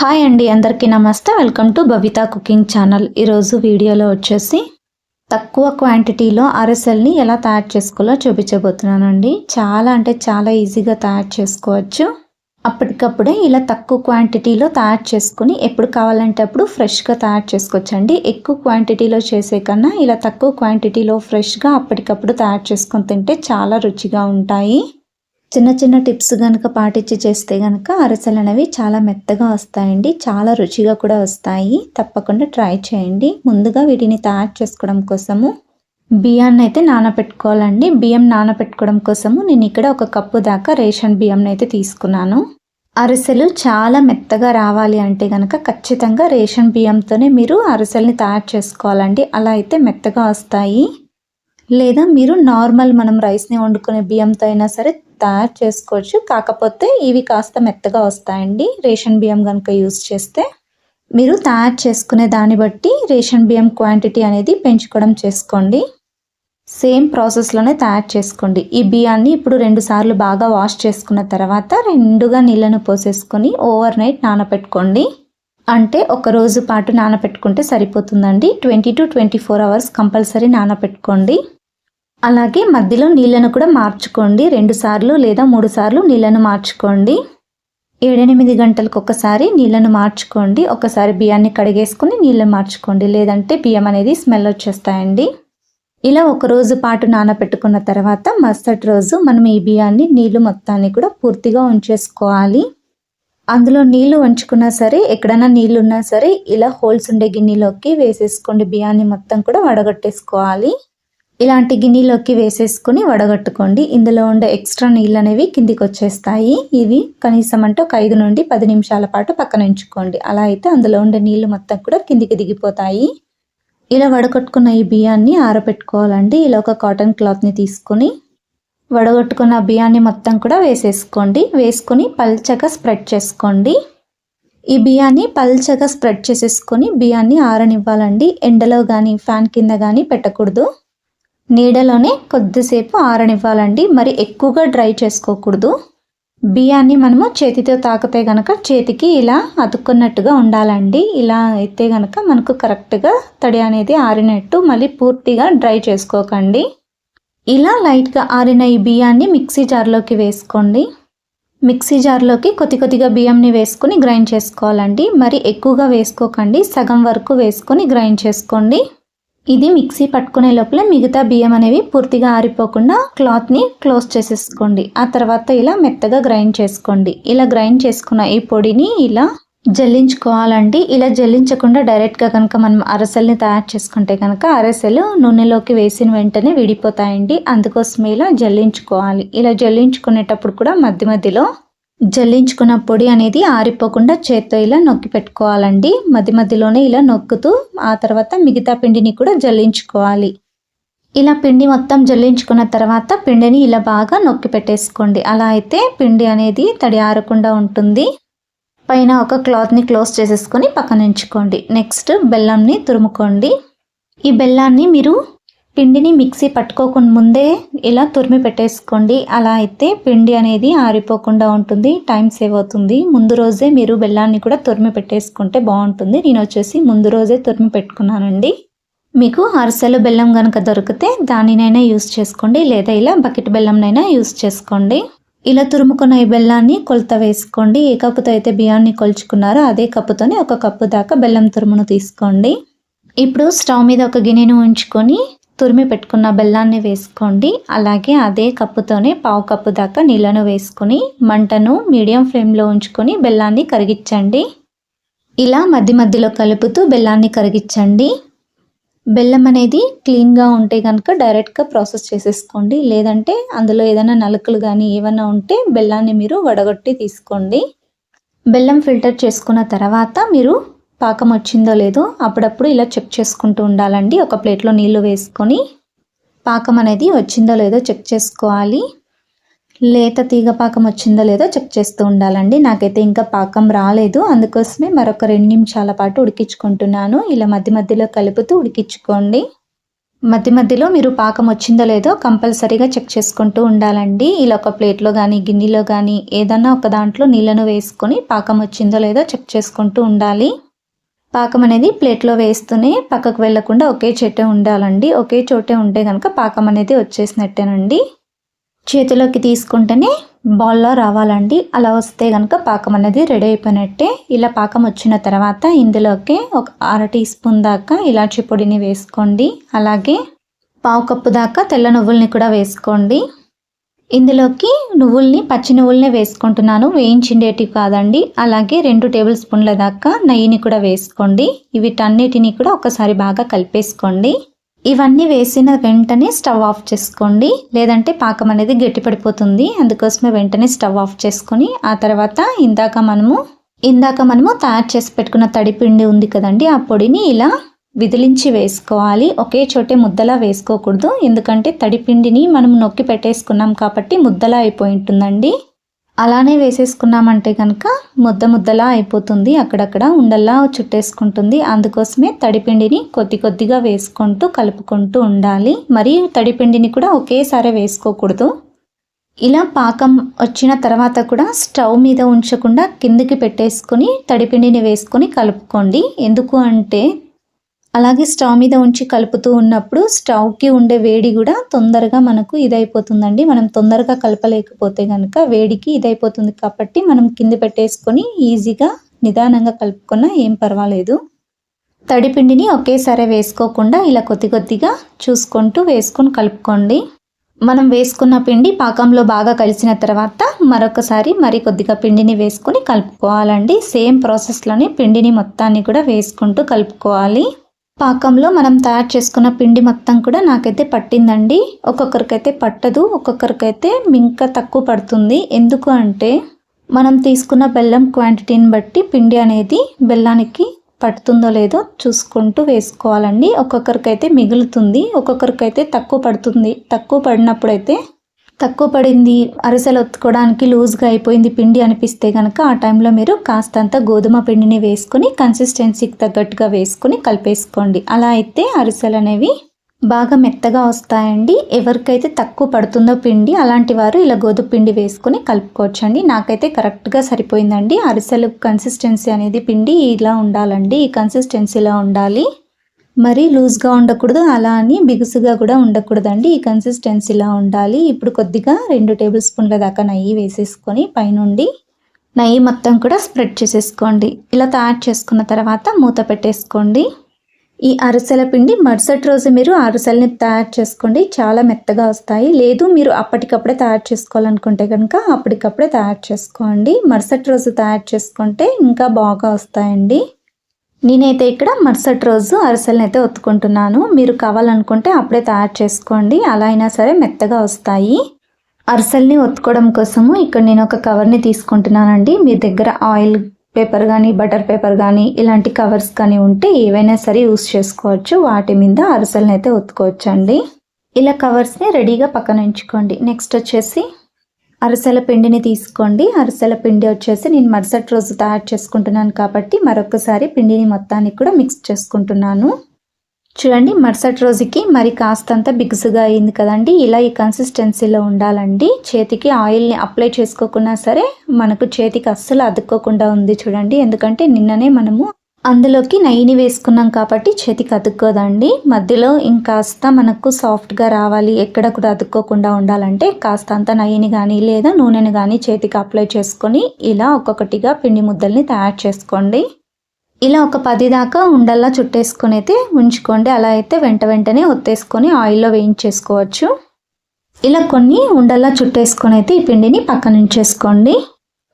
Hi అండి అందరికీ నమస్తే. Welcome to Babitha cooking channel. ఈరోజు వీడియోలో వచ్చేసి తక్కువ క్వాంటిటీలో అరసల్ని ఎలా తయారు చేసుకోవాలో చూపించబోతున్నానండి. చాలా అంటే చాలా ఈజీగా తయారు చేసుకోవచ్చు. అప్పటికప్పుడే ఇలా తక్కువ క్వాంటిటీలో తయారు చేసుకుని ఎప్పుడు కావాలంటే అప్పుడు ఫ్రెష్గా తయారు చేసుకోవచ్చు అండి ఎక్కువ క్వాంటిటీలో చేసే కన్నా ఇలా తక్కువ క్వాంటిటీలో ఫ్రెష్గా అప్పటికప్పుడు తయారు చేసుకొని తింటే చాలా రుచిగా ఉంటాయి. చిన్న చిన్న టిప్స్ కనుక పాటించి చేస్తే కనుక అరసలు అనేవి చాలా మెత్తగా వస్తాయండి. చాలా రుచిగా కూడా వస్తాయి. తప్పకుండా ట్రై చేయండి. ముందుగా వీటిని తయారు చేసుకోవడం కోసము బియ్యాన్ని అయితే నానబెట్టుకోవాలండి బియ్యం నానబెట్టుకోవడం కోసము నేను ఇక్కడ ఒక కప్పు దాకా రేషన్ బియ్యం అయితే తీసుకున్నాను. అరిసెలు చాలా మెత్తగా రావాలి అంటే కనుక ఖచ్చితంగా రేషన్ బియ్యంతోనే మీరు అరిసెల్ని తయారు చేసుకోవాలండి. అలా అయితే మెత్తగా వస్తాయి. లేదా మీరు నార్మల్ మనం రైస్ని వండుకునే బియ్యంతో అయినా సరే తయారు చేసుకోవచ్చు. కాకపోతే ఇవి కాస్త మెత్తగా వస్తాయండి. రేషన్ బియ్యం కనుక యూస్ చేస్తే మీరు తయారు చేసుకునే దాన్ని బట్టి రేషన్ బియ్యం క్వాంటిటీ అనేది పెంచుకోవడం చేసుకోండి. సేమ్ ప్రాసెస్లోనే తయారు చేసుకోండి. ఈ బియ్యాన్ని ఇప్పుడు రెండు సార్లు బాగా వాష్ చేసుకున్న తర్వాత రెండుగా నీళ్ళను పోసేసుకొని ఓవర్ నైట్ నానబెట్టుకోండి అంటే ఒక రోజు పాటు నానబెట్టుకుంటే సరిపోతుందండి. Twenty two twenty four hours compulsory నానబెట్టుకోండి అలాగే మధ్యలో నీళ్ళను కూడా మార్చుకోండి. రెండు సార్లు లేదా మూడు సార్లు నీళ్ళను మార్చుకోండి. ఏడెనిమిది గంటలకు ఒకసారి నీళ్ళను మార్చుకోండి. ఒకసారి బియ్యాన్ని కడిగేసుకుని నీళ్ళని మార్చుకోండి. లేదంటే బియ్యం అనేది స్మెల్ వచ్చేస్తాయండి. ఇలా ఒక రోజు పాటు నానబెట్టుకున్న తర్వాత మరుసటి రోజు మనం ఈ బియ్యాన్ని నీళ్ళు మొత్తాన్ని కూడా పూర్తిగా ఉంచేసుకోవాలి. అందులో నీళ్ళు ఉంచుకున్నా సరే ఎక్కడైనా నీళ్ళు ఉన్నా సరే ఇలా హోల్స్ ఉండే గిన్నెలోకి వేసేసుకోండి. బియ్యాన్ని మొత్తం కూడా వడగట్టేసుకోవాలి. ఇలాంటి గిన్నెలోకి వేసేసుకుని వడగట్టుకోండి. ఇందులో ఉండే ఎక్స్ట్రా నీళ్ళు అనేవి కిందికి వచ్చేస్తాయి ఇవి కనీసం అంటే ఒక ఐదు నుండి పది నిమిషాల పాటు పక్కన ఉంచుకోండి. అలా అయితే అందులో ఉండే నీళ్ళు మొత్తం కూడా కిందికి దిగిపోతాయి. ఇలా వడగొట్టుకున్న ఈ బియ్యాన్ని ఆరబెట్టుకోవాలండి. ఇలా ఒక కాటన్ క్లాత్ని తీసుకొని వడగొట్టుకున్న బియ్యాన్ని మొత్తం కూడా వేసేసుకోండి. వేసుకొని పల్చగా స్ప్రెడ్ చేసుకోండి. ఈ బియ్యాన్ని పల్చగా స్ప్రెడ్ చేసేసుకొని బియ్యాన్ని ఆరనివ్వాలండి. ఎండలో కానీ ఫ్యాన్ కింద కానీ పెట్టకూడదు. నీడలోనే కొద్దిసేపు ఆరనివ్వాలండి. మరి ఎక్కువగా డ్రై చేసుకోకూడదు. బియ్యాన్ని మనము చేతితో తాకితే గనక చేతికి ఇలా అతుక్కున్నట్టుగా ఉండాలండి. ఇలా అయితే గనక మనకు కరెక్ట్గా తడి అనేది ఆరినట్టు మళ్ళీ పూర్తిగా డ్రై చేసుకోకండి. ఇలా లైట్గా ఆరిన ఈ బియ్యాన్ని మిక్సీ జార్లోకి వేసుకోండి. మిక్సీ జార్లోకి కొద్ది కొద్దిగా బియ్యంని వేసుకొని గ్రైండ్ చేసుకోవాలండి. మరి ఎక్కువగా వేసుకోకండి. సగం వరకు వేసుకొని గ్రైండ్ చేసుకోండి. ఇది మిక్సీ పట్టుకునే లోపల మిగతా బియ్యం అనేవి పూర్తిగా ఆరిపోకుండా క్లాత్ని క్లోజ్ చేసేసుకోండి. ఆ తర్వాత ఇలా మెత్తగా గ్రైండ్ చేసుకోండి. ఇలా గ్రైండ్ చేసుకున్న ఈ పొడిని ఇలా జల్లించుకోవాలండి. ఇలా జల్లించకుండా డైరెక్ట్గా కనుక మనం అరసల్ని తయారు చేసుకుంటే కనుక అరసెలు నూనెలోకి వేసిన వెంటనే విడిపోతాయండి. అందుకోసమే ఇలా జల్లించుకోవాలి. ఇలా జల్లించుకునేటప్పుడు కూడా మధ్య మధ్యలో జల్లించుకున్న పొడి అనేది ఆరిపోకుండా చేత్తో ఇలా నొక్కి పెట్టుకోవాలండి. మధ్య మధ్యలోనే ఇలా నొక్కుతూ ఆ తర్వాత మిగతా పిండిని కూడా జల్లించుకోవాలి. ఇలా పిండి మొత్తం జల్లించుకున్న తర్వాత పిండిని ఇలా బాగా నొక్కి పెట్టేసుకోండి. అలా అయితే పిండి అనేది తడి ఆరకుండా ఉంటుంది. పైన ఒక క్లాత్ని క్లోజ్ చేసేసుకొని పక్కన ఉంచుకోండి. నెక్స్ట్ బెల్లంని తురుముకోండి. ఈ బెల్లాన్ని మీరు పిండిని మిక్సీ పట్టుకోకుండా ముందే ఇలా తురిమి పెట్టేసుకోండి. అలా అయితే పిండి అనేది ఆరిపోకుండా ఉంటుంది టైం సేవ్ అవుతుంది. ముందు రోజే మీరు బెల్లాన్ని కూడా తురిమి పెట్టేసుకుంటే బాగుంటుంది. నేను వచ్చేసి ముందు రోజే తురిమి పెట్టుకున్నానండి. మీకు అరిసెలు బెల్లం కనుక దొరికితే దానినైనా యూస్ చేసుకోండి లేదా ఇలా బకెట్ బెల్లంనైనా యూస్ చేసుకోండి. ఇలా తురుముకున్న ఈ బెల్లాన్ని కొలత వేసుకోండి. ఏ కప్పుతో అయితే బియ్యాన్ని కొలుచుకున్నారో అదే కప్పుతోనే ఒక కప్పు దాకా బెల్లం తురుమును తీసుకోండి. ఇప్పుడు స్టవ్ మీద ఒక గిన్నెను ఉంచుకొని తురిమి పెట్టుకున్న బెల్లాన్ని వేసుకోండి. అలాగే అదే కప్పుతోనే పావు కప్పు దాకా నీళ్ళను వేసుకొని మంటను మీడియం ఫ్లేమ్లో ఉంచుకొని బెల్లాన్ని కరిగించండి. ఇలా మధ్య మధ్యలో కలుపుతూ బెల్లాన్ని కరిగించండి. బెల్లం అనేది క్లీన్గా ఉంటే కనుక డైరెక్ట్గా ప్రాసెస్ చేసేసుకోండి. లేదంటే అందులో ఏదైనా నలుకలు కానీ ఏమైనా ఉంటే బెల్లాన్ని మీరు వడగొట్టి తీసుకోండి. బెల్లం ఫిల్టర్ చేసుకున్న తర్వాత మీరు పాకం వచ్చిందో లేదో అప్పుడప్పుడు ఇలా చెక్ చేసుకుంటూ ఉండాలండి. ఒక ప్లేట్లో నీళ్ళు వేసుకొని పాకం అనేది వచ్చిందో లేదో చెక్ చేసుకోవాలి. లేత తీగ పాకం వచ్చిందో లేదో చెక్ చేస్తూ ఉండాలండి. నాకైతే ఇంకా పాకం రాలేదు. అందుకోసమే మరొక రెండు నిమిషాల పాటు ఉడికించుకుంటున్నాను. ఇలా మధ్య మధ్యలో కలుపుతూ ఉడికించుకోండి. మధ్య మధ్యలో మీరు పాకం వచ్చిందో లేదో కంపల్సరీగా చెక్ చేసుకుంటూ ఉండాలండి. ఇలా ఒక ప్లేట్లో కానీ గిన్నెలో కానీ ఏదన్నా ఒక దాంట్లో నీళ్ళను వేసుకొని పాకం వచ్చిందో లేదో చెక్ చేసుకుంటూ ఉండాలి. పాకం అనేది ప్లేట్లో వేస్తూనే పక్కకు వెళ్ళకుండా ఒకే చెట్టే ఉండాలండి. ఒకే చోటే ఉంటే కనుక పాకం అనేది వచ్చేసినట్టేనండి. చేతిలోకి తీసుకుంటేనే బాల్లో రావాలండి. అలా వస్తే కనుక పాకం అనేది రెడీ అయిపోయినట్టే. ఇలా పాకం వచ్చిన తర్వాత ఇందులోకి ఒక అర టీ స్పూన్ దాకా ఇలాచి పొడిని వేసుకోండి. అలాగే పావు కప్పు దాకా తెల్ల నువ్వుల్ని కూడా వేసుకోండి. ఇందులోకి నువ్వుల్ని పచ్చి నువ్వుల్ని వేసుకుంటున్నాను. వేయించిండేటివి కాదండి. అలాగే రెండు టేబుల్ స్పూన్ల దాకా నెయ్యిని కూడా వేసుకోండి. వీటన్నిటిని కూడా ఒకసారి బాగా కలిపేసుకోండి. ఇవన్నీ వేసిన వెంటనే స్టవ్ ఆఫ్ చేసుకోండి. లేదంటే పాకం అనేది గట్టిపడిపోతుంది. అందుకోసమే వెంటనే స్టవ్ ఆఫ్ చేసుకొని ఆ తర్వాత ఇందాక మనము ఇందాక మనము తయారు చేసి పెట్టుకున్న తడిపిండి ఉంది కదండి ఆ పొడిని ఇలా విదిలించి వేసుకోవాలి. ఒకే చోటే ముద్దలా వేసుకోకూడదు. ఎందుకంటే తడిపిండిని మనం నొక్కి పెట్టేసుకున్నాం కాబట్టి ముద్దలా అయిపోయి ఉంటుందండి అలానే వేసేసుకున్నామంటే కనుక ముద్ద ముద్దలా అయిపోతుంది. అక్కడక్కడ ఉండల్లా చుట్టేసుకుంటుంది. అందుకోసమే తడిపిండిని కొద్ది కొద్దిగా వేసుకుంటూ కలుపుకుంటూ ఉండాలి. మరి తడిపిండిని కూడా ఒకేసారి వేసుకోకూడదు. ఇలా పాకం వచ్చిన తర్వాత కూడా స్టవ్ మీద ఉంచకుండా కిందికి పెట్టేసుకొని తడిపిండిని వేసుకొని కలుపుకోండి. ఎందుకు అంటే అలాగే స్టవ్ మీద ఉంచి కలుపుతూ ఉన్నప్పుడు స్టవ్కి ఉండే వేడి కూడా తొందరగా మనకు ఇదైపోతుందండి. మనం తొందరగా కలపలేకపోతే కనుక వేడికి ఇదైపోతుంది కాబట్టి మనం కింద పెట్టేసుకొని ఈజీగా నిదానంగా కలుపుకున్నా ఏం పర్వాలేదు. తడిపిండిని ఒకేసారి వేసుకోకుండా ఇలా కొద్ది కొద్దిగా చూసుకుంటూ వేసుకొని కలుపుకోండి. మనం వేసుకున్న పిండి పాకంలో బాగా కలిసిన తర్వాత మరొకసారి మరి కొద్దిగా పిండిని వేసుకొని కలుపుకోవాలండి. సేమ్ ప్రాసెస్లోనే పిండిని మొత్తాన్ని కూడా వేసుకుంటూ కలుపుకోవాలి. పాకంలో మనం తయారు చేసుకున్న పిండి మొత్తం కూడా నాకైతే పట్టిందండి. ఒక్కొక్కరికైతే పట్టదు ఒక్కొక్కరికైతే ఇంకా తక్కువ పడుతుంది. ఎందుకు అంటే మనం తీసుకున్న బెల్లం క్వాంటిటీని బట్టి పిండి అనేది బెల్లానికి పడుతుందో లేదో చూసుకుంటూ వేసుకోవాలండి. ఒక్కొక్కరికైతే మిగులుతుంది ఒక్కొక్కరికైతే తక్కువ పడుతుంది తక్కువ పడినప్పుడైతే తక్కువ పడింది. అరిసెలు ఒత్తుకోవడానికి లూజ్గా అయిపోయింది పిండి అనిపిస్తే కనుక ఆ టైంలో మీరు కాస్తంత గోధుమ పిండిని వేసుకొని కన్సిస్టెన్సీకి తగ్గట్టుగా వేసుకొని కలిపేసుకోండి. అలా అయితే అరిసెలు అనేవి బాగా మెత్తగా వస్తాయండి. ఎవరికైతే తక్కువ పడుతుందో పిండి అలాంటి వారు ఇలా గోధుమ పిండి వేసుకొని కలుపుకోవచ్చండి. నాకైతే కరెక్ట్గా సరిపోయిందండి. అరిసెలు కన్సిస్టెన్సీ అనేది పిండి ఇలా ఉండాలండి. ఈ కన్సిస్టెన్సీలో ఉండాలి. మరీ లూజ్గా ఉండకూడదు అలా అని బిగుసుగా కూడా ఉండకూడదండి. ఈ కన్సిస్టెన్సీలా ఉండాలి. ఇప్పుడు కొద్దిగా రెండు టేబుల్ స్పూన్ల దాకా నెయ్యి వేసేసుకొని పైనుండి నెయ్యి మొత్తం కూడా స్ప్రెడ్ చేసేసుకోండి. ఇలా తయారు చేసుకున్న తర్వాత మూత పెట్టేసుకోండి. ఈ అరిసెల పిండి మరుసటి రోజు మీరు అరిసెలని తయారు చేసుకోండి. చాలా మెత్తగా వస్తాయి. లేదు మీరు అప్పటికప్పుడే తయారు చేసుకోవాలనుకుంటే కనుక అప్పటికప్పుడే తయారు చేసుకోండి. మరుసటి రోజు తయారు చేసుకుంటే ఇంకా బాగా వస్తాయండి. నేనైతే ఇక్కడ మరుసటి రోజు అరిసెలను అయితే ఒత్తుకుంటున్నాను. మీరు కావాలనుకుంటే అప్పుడే తయారు చేసుకోండి. అలా అయినా సరే మెత్తగా వస్తాయి. అరిసెల్ని ఒత్తుకోవడం కోసము ఇక్కడ నేను ఒక కవర్ని తీసుకుంటున్నానండి. మీ దగ్గర ఆయిల్ పేపర్ కానీ బటర్ పేపర్ కానీ ఇలాంటి కవర్స్ కానీ ఉంటే ఏవైనా సరే యూస్ చేసుకోవచ్చు. వాటి మీద అరిసెలను అయితే ఒత్తుకోవచ్చండి. ఇలా కవర్స్ని రెడీగా పక్కన ఉంచుకోండి. నెక్స్ట్ వచ్చేసి అరిసెల పిండిని తీసుకోండి. అరిసెల పిండి వచ్చేసి నేను మరుసటి రోజు తయారు చేసుకుంటున్నాను కాబట్టి మరొకసారి పిండిని మొత్తానికి కూడా మిక్స్ చేసుకుంటున్నాను. చూడండి మరుసటి రోజుకి మరి కాస్తంత బిగుసుగా అయింది కదండి. ఇలా ఈ కన్సిస్టెన్సీలో ఉండాలండి. చేతికి ఆయిల్ని అప్లై చేసుకోకున్నా సరే మనకు చేతికి అస్సలు అతుక్కోకుండా ఉంది చూడండి. ఎందుకంటే నిన్ననే మనము అందులోకి నెయ్యిని వేసుకున్నాం కాబట్టి చేతికి అతుక్కోదండి. మధ్యలో ఇంకాస్త మనకు సాఫ్ట్గా రావాలి. ఎక్కడ కూడా అతుక్కోకుండా ఉండాలంటే కాస్త అంత నెయ్యిని కానీ లేదా నూనెని కానీ చేతికి అప్లై చేసుకొని ఇలా ఒక్కొక్కటిగా పిండి ముద్దల్ని తయారు చేసుకోండి. ఇలా ఒక పది దాకా ఉండల్లా చుట్టేసుకొని అయితే ఉంచుకోండి. అలా అయితే వెంట వెంటనే ఒత్తేసుకొని ఆయిల్లో వేయించేసుకోవచ్చు. ఇలా కొన్ని ఉండల్లా చుట్టేసుకొని అయితే ఈ పిండిని పక్కనుంచేసుకోండి.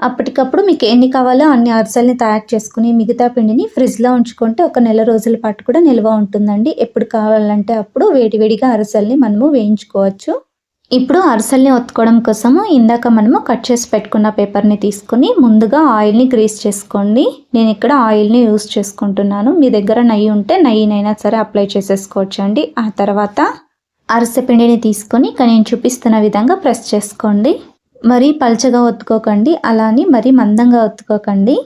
అప్పటికప్పుడు మీకు ఎన్ని కావాలో అన్ని అరిసెల్ని తయారు చేసుకుని మిగతా పిండిని ఫ్రిడ్జ్లో ఉంచుకుంటే ఒక నెల రోజుల పాటు కూడా నిల్వ ఉంటుందండి. ఎప్పుడు కావాలంటే అప్పుడు వేడివేడిగా అరిసెల్ని మనము వేయించుకోవచ్చు. ఇప్పుడు అరిసెల్ని ఒత్తుకోవడం కోసము ఇందాక మనము కట్ చేసి పెట్టుకున్న పేపర్ని తీసుకుని ముందుగా ఆయిల్ని గ్రీస్ చేసుకోండి. నేను ఇక్కడ ఆయిల్ని యూస్ చేసుకుంటున్నాను. మీ దగ్గర నెయ్యి ఉంటే నెయ్యినైనా సరే అప్లై చేసేసుకోవచ్చు అండి ఆ తర్వాత అరిసె పిండిని తీసుకొని నేను చూపిస్తున్న విధంగా ప్రెస్ చేసుకోండి. మరీ పల్చగా ఒత్తుకోకండి అలానే మరీ మందంగా ఒత్తుకోకండి.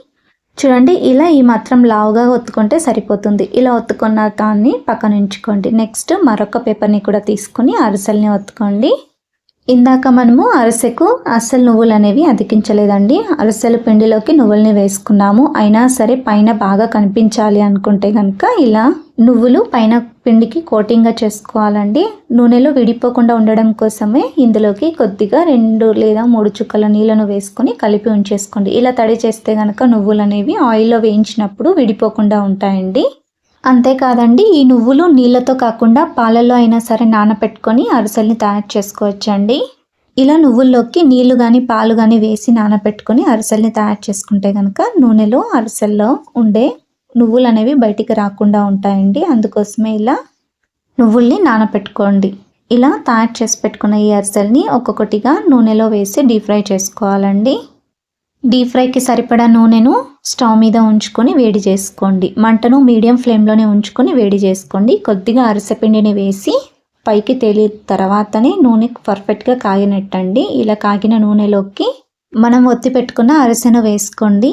చూడండి ఇలా ఈ మాత్రం లావుగా ఒత్తుకుంటే సరిపోతుంది. ఇలా ఒత్తుకున్న దాన్ని పక్కన ఉంచుకోండి. నెక్స్ట్ మరొక పేపర్ని కూడా తీసుకొని అరిసెల్ని ఒత్తుకోండి. ఇందాక మనము అరిసెకు అస్సలు నువ్వులు అనేవి అతికించలేదండి. అరిసెల పిండిలోకి నువ్వుల్ని వేసుకున్నాము. అయినా సరే పైన బాగా కనిపించాలి అనుకుంటే కనుక ఇలా నువ్వులు పైన పిండికి కోటింగ్గా చేసుకోవాలండి. నూనెలో విడిపోకుండా ఉండడం కోసమే ఇందులోకి కొద్దిగా రెండు లేదా మూడు చుక్కల నీళ్ళను వేసుకొని కలిపి ఉంచేసుకోండి. ఇలా తడి చేస్తే కనుక నువ్వులు అనేవి ఆయిల్లో వేయించినప్పుడు విడిపోకుండా ఉంటాయండి. అంతేకాదండి ఈ నువ్వులు నీళ్ళతో కాకుండా పాలల్లో అయినా సరే నానపెట్టుకొని అరిసెల్ని తయారు చేసుకోవచ్చండి. ఇలా నువ్వుల్లోకి నీళ్ళు కానీ పాలు కానీ వేసి నానపెట్టుకొని అరిసెల్ని తయారు చేసుకుంటే కనుక నూనెలో అరిసెల్లో ఉండే నువ్వులు అనేవి బయటికి రాకుండా ఉంటాయండి. అందుకోసమే ఇలా నువ్వుల్ని నానపెట్టుకోండి. ఇలా తయారు చేసి పెట్టుకున్న ఈ అరిసెల్ని ఒక్కొక్కటిగా నూనెలో వేసి డీప్ ఫ్రై చేసుకోవాలండి. డీప్ ఫ్రైకి సరిపడా నూనెను స్టవ్ మీద ఉంచుకొని వేడి చేసుకోండి. మంటను మీడియం ఫ్లేమ్లోనే ఉంచుకొని వేడి చేసుకోండి. కొద్దిగా అరిసెపిండిని వేసి పైకి తేలిన తర్వాతనే నూనె పర్ఫెక్ట్గా కాగినట్టండి. ఇలా కాగిన నూనెలోకి మనం ఒత్తి పెట్టుకున్న అరిసెను వేసుకోండి.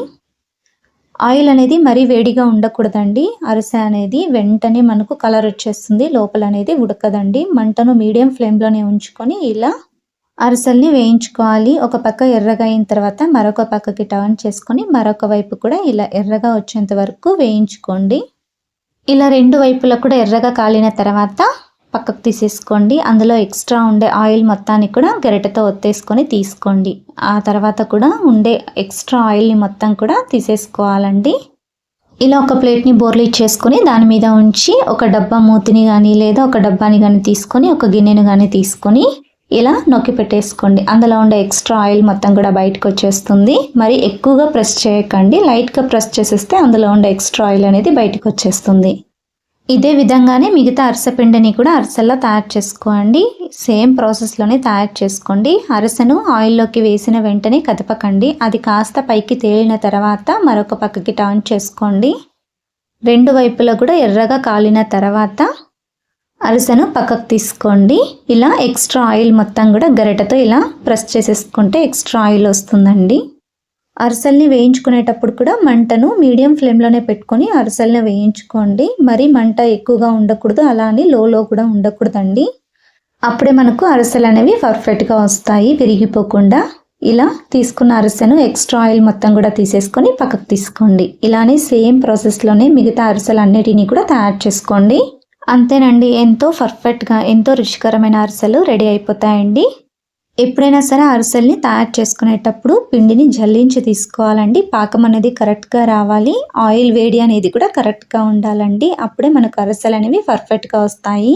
ఆయిల్ అనేది మరీ వేడిగా ఉండకూడదండి. అరిసె అనేది వెంటనే మనకు కలర్ వచ్చేస్తుంది. లోపల అనేది ఉడకదండి. మంటను మీడియం ఫ్లేమ్లోనే ఉంచుకొని ఇలా అరసల్ని వేయించుకోవాలి. ఒక పక్క ఎర్రగా అయిన తర్వాత మరొక పక్కకి టర్న్ చేసుకొని మరొక వైపు కూడా ఇలా ఎర్రగా వచ్చేంత వరకు వేయించుకోండి. ఇలా రెండు వైపులా కూడా ఎర్రగా కాలిన తర్వాత పక్కకు తీసేసుకోండి. అందులో ఎక్స్ట్రా ఉండే ఆయిల్ మొత్తాన్ని కూడా గరిటతో ఒత్తేసుకొని తీసుకోండి. ఆ తర్వాత కూడా ఉండే ఎక్స్ట్రా ఆయిల్ని మొత్తం కూడా తీసేసుకోవాలండి. ఇలా ఒక ప్లేట్ని బోర్లీ చేసుకొని దాని మీద ఉంచి ఒక డబ్బా మూతిని కానీ లేదా ఒక డబ్బాని కానీ తీసుకొని ఒక గిన్నెను కానీ తీసుకొని ఇలా నొక్కి పెట్టేసుకోండి. అందులో ఉండే ఎక్స్ట్రా ఆయిల్ మొత్తం కూడా బయటకు వచ్చేస్తుంది. మరి ఎక్కువగా ప్రెస్ చేయకండి. లైట్గా ప్రెస్ చేసేస్తే అందులో ఉండే ఎక్స్ట్రా ఆయిల్ అనేది బయటకు వచ్చేస్తుంది. ఇదే విధంగానే మిగతా అరసపిండిని కూడా అరసెల్లో తయారు చేసుకోండి. సేమ్ ప్రాసెస్లోనే తయారు చేసుకోండి. అరసను ఆయిల్లోకి వేసిన వెంటనే కదపకండి. అది కాస్త పైకి తేలిన తర్వాత మరొక పక్కకి టర్న్ చేసుకోండి. రెండు వైపులా కూడా ఎర్రగా కాలిన తర్వాత అరిసెను పక్కకు తీసుకోండి. ఇలా ఎక్స్ట్రా ఆయిల్ మొత్తం కూడా గరిటతో ఇలా ప్రెస్ చేసేసుకుంటే ఎక్స్ట్రా ఆయిల్ వస్తుందండి. అరిసెల్ని వేయించుకునేటప్పుడు కూడా మంటను మీడియం ఫ్లేమ్లోనే పెట్టుకొని అరిసెల్ని వేయించుకోండి. మరి మంట ఎక్కువగా ఉండకూడదు అలా అని లోలో కూడా ఉండకూడదండి. అప్పుడే మనకు అరిసెలు అనేవి పర్ఫెక్ట్గా వస్తాయి విరిగిపోకుండా. ఇలా తీసుకున్న అరిసెను ఎక్స్ట్రా ఆయిల్ మొత్తం కూడా తీసేసుకొని పక్కకు తీసుకోండి. ఇలానే సేమ్ ప్రాసెస్లోనే మిగతా అరిసెలు అన్నిటినీ కూడా తయారు చేసుకోండి. అంతేనండి. ఎంతో పర్ఫెక్ట్గా ఎంతో రుచికరమైన అరిసెలు రెడీ అయిపోతాయండి. ఎప్పుడైనా సరే అరిసెల్ని తయారు చేసుకునేటప్పుడు పిండిని జల్లించి తీసుకోవాలండి. పాకం అనేది కరెక్ట్గా రావాలి. ఆయిల్ వేడి అనేది కూడా కరెక్ట్గా ఉండాలండి. అప్పుడే మనకు అరిసెలు అనేవి పర్ఫెక్ట్గా వస్తాయి.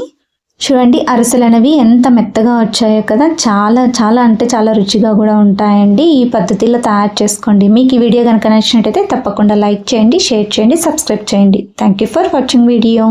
చూడండి అరిసెలు అనేవి ఎంత మెత్తగా వచ్చాయో కదా! చాలా చాలా అంటే చాలా రుచిగా కూడా ఉంటాయండి. ఈ పద్ధతిలో తయారు చేసుకోండి. మీకు ఈ వీడియో కనుక నచ్చినట్టయితే తప్పకుండా లైక్ చేయండి షేర్ చేయండి సబ్స్క్రైబ్ చేయండి. Thank you for watching video.